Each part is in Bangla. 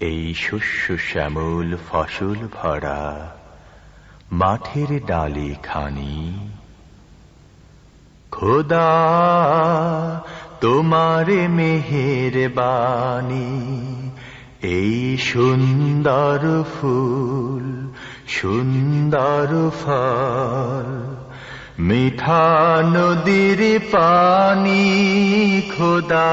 এই শস্য শ্যামল ফসল ভরা মাঠের ডালে খানি। খোদা, তোমার মেহের বাণী এই সুন্দর ফুল, সুন্দর ফল, মিঠা নদীর পানি, খোদা।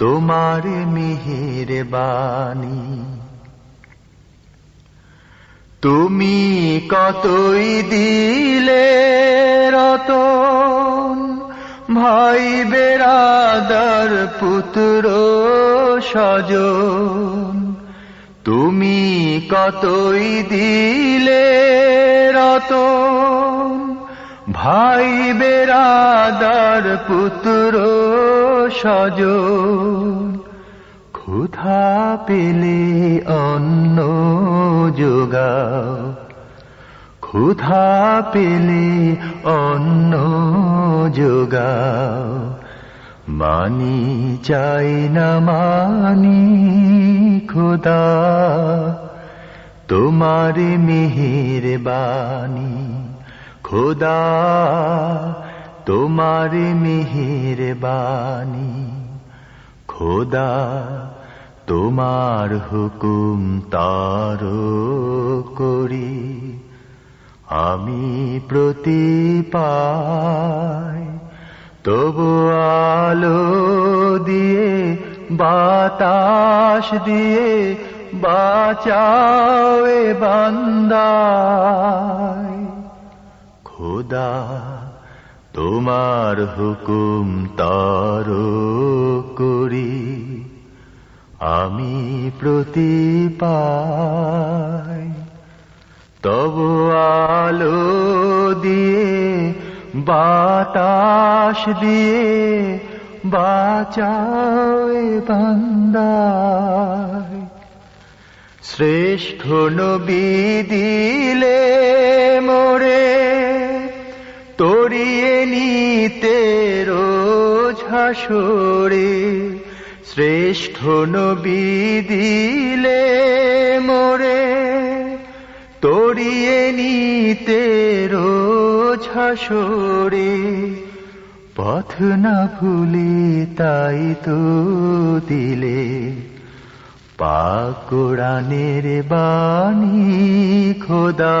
তোমার মেহের বাণী তুমি কতই দিলে রতন, ভাই বেরাদার পুত্র সজন তুমি কতই দিলে রতন ভাই বেরাদার পুত্র সজন ক্ষুধা পেলে অন্ন যোগাও। ক্ষুধা পেলে অন্ন যোগাও। মানি চাই না মানি খোদা তোমার মেহের বাণী খোদা, তোমার মেহের বাণী খোদা, তোমার হুকুম তার করি। আমি প্রতি পাই তবু আলো দিয়ে, বাতাস দিয়ে, বাঁচাও এ তোমার হুকুম তার করি। আমি প্রতি তব আলো দিয়ে, বাতাস দিয়ে বাঁচায় বান্দায়। শ্রেষ্ঠ নবী দিলে রোজ হাসরে শ্রেষ্ঠ নবী দিলে মোরে, তরিয়ে নিতে রোজ হাসরে। পথ না ভুলে তাই তো দিলে। পাক কোরআনের বাণী খোদা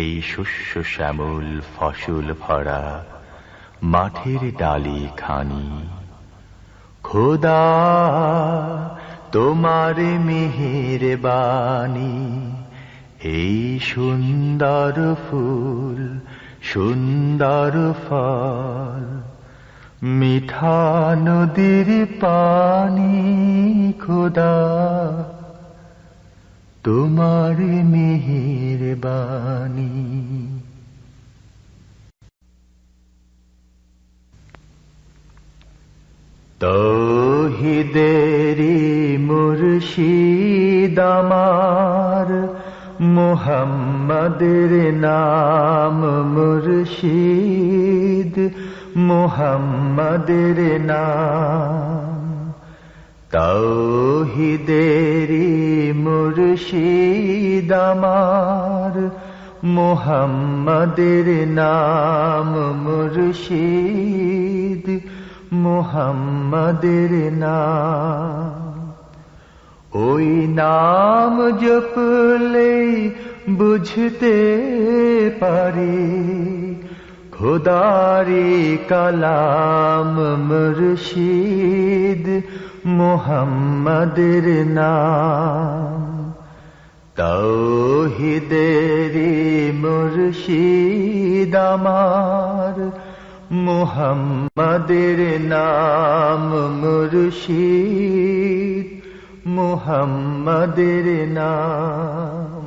এই শস্য শ্যামল ফসল ভরা মাঠের ডালি খানি। খোদা, তোমার মিহির বাণী এই সুন্দর ফুল, সুন্দর ফল, মিঠা নদীর পানি। খোদা তোমার মিহির বাণী তৌহিদেরি মুর্শিদ আমার মুহাম্মাদের নাম মুর্শিদ মুহাম্মাদের নাম। তৌহিদেরি মুর্শিদ আমার মুহাম্মাদের নাম মুর্শিদ মুহাম্মাদের নাম। ওই নাম জপলে বুঝতে পারি। খোদারি কালাম মুর্শিদ মুহাম্মাদের নাম। তৌহিদেরি মুর্শিদ আমার মুহাম্মাদের নাম মুর্শিদ মুহাম্মাদের নাম।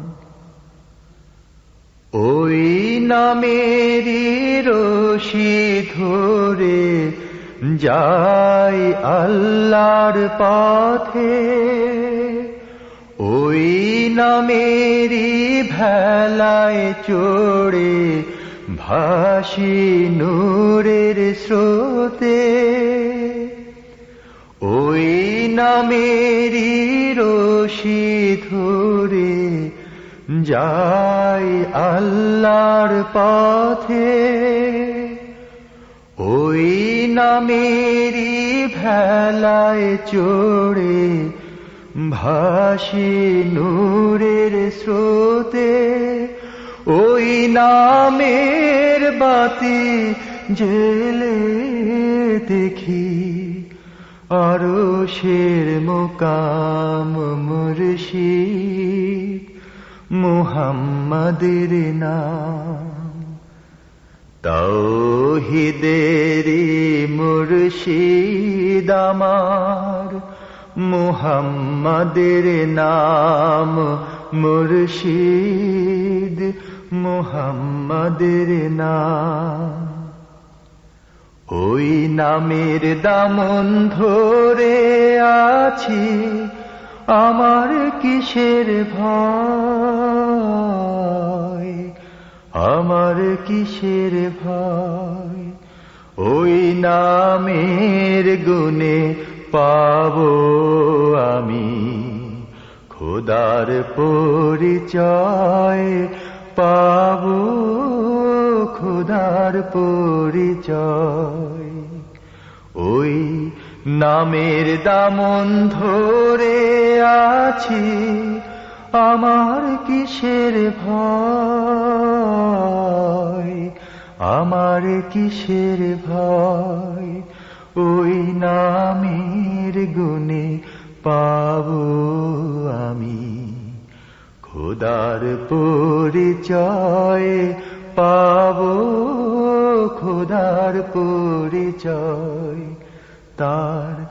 ওই নামেরই রশি ধরে যাই আল্লাহর পথে। ওই নামেরই ভেলায় চড়ে ভাসি নূরের স্রোতে। ওই নামেরই রশি ধরে যাই আল্লাহর পথে, ওই নামেরই ভেলায় চড়ে ভাসি নূরের স্রোতে, ওই নামের বাতি জেলে দেখি আরও শের মোকাম মুর্শিদ। মুহাম্মাদের নাম। তৌহিদেরি মুর্শিদ আমার। মুহাম্মাদের নাম মুর্শিদ মুহাম্মাদের নাম। ওই নামের দামন ধরে আছি আমার কিসের ভয়? আমার কিসের ভয়? ওই নামের গুণে পাব আমি। খোদার পরিচয় পাব, খোদার পরিচয়। ওই নামের দামন ধরে আছি। আমার কিসের ভয়? আমার কিসের ভয়? ওই নামের গুণে পাব আমি। খোদার পরিচয় পাব, খোদার পরিচয় তার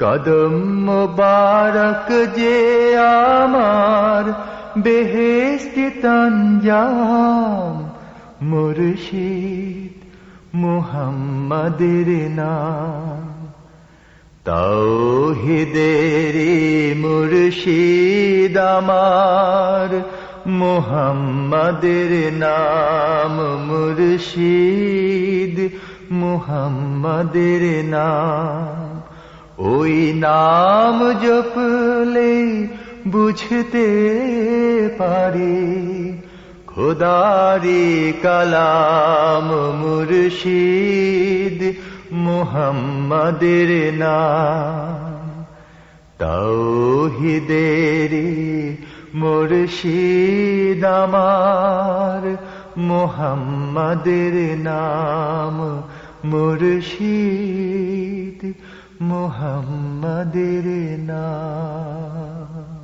কদম মোবারক যে আমার বেহেস্তি তঞ্জাম মুর্শিদ মুহাম্মাদের নাম তৌহিদেরি মুর্শিদ আমার মুহাম্মাদের নাম মুর্শিদ মুহাম্মাদের নাম ওই নাম জপলে বুঝতে পারি। খোদারি কালাম মুর্শিদ মুহাম্মাদের নাম। তৌহিদেরি মুর্শিদ আমার মুহাম্মাদের নাম মুর্শিদ। মোহাম্মদের নাম।